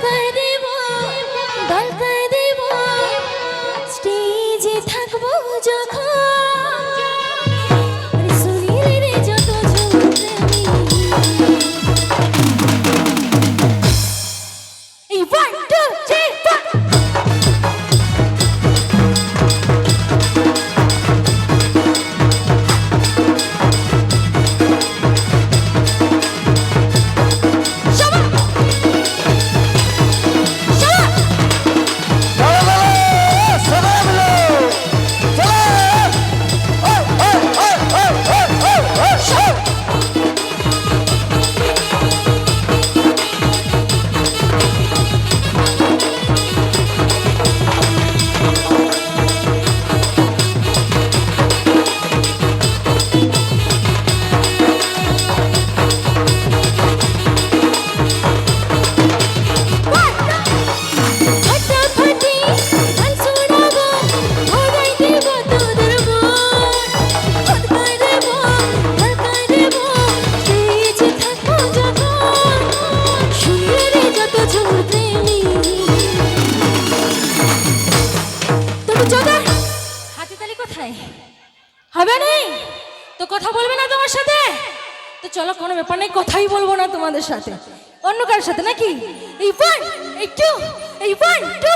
Bye. কোথায় হবে নেই? তো কথা বলবে না তোমার সাথে? তো চলো, কোনো ব্যাপার নেই, কথাই বলব না তোমাদের সাথে। অন্য কারোর সাথে নাকি? এই ওয়ান একটু এই ওয়ান টু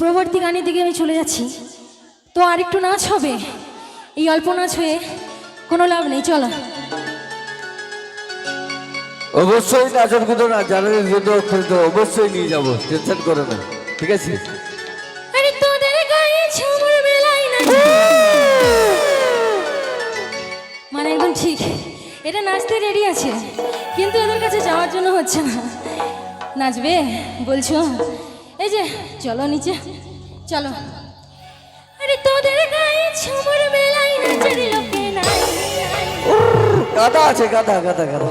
প্রবর্তী গানের দিকে আমি চলে যাচ্ছি। তো আরেকটু নাচ হবে। এই অল্প নাচ হয়ে কোনো লাভ নেই চলো। অবশ্যই নাচন কিন্তু না জানার জন্য কিন্তু অবশ্যই নিয়ে যাব টেনশন করো না ঠিক আছে? আরে তোদের গায়ে ঝুমুর মেলাই না। মানে একদম ঠিক। এটা নাচতে রেডি আছে কিন্তু এদের কাছে যাওয়ার জন্য হচ্ছে না। নাচবে বলছো? এই যে, চলো নিচে। চলো। আরে তোদের গায়ে ঝুমুর মেলাই নাচের লোকে নাই গাদা আছে গাদা গাদা গাদা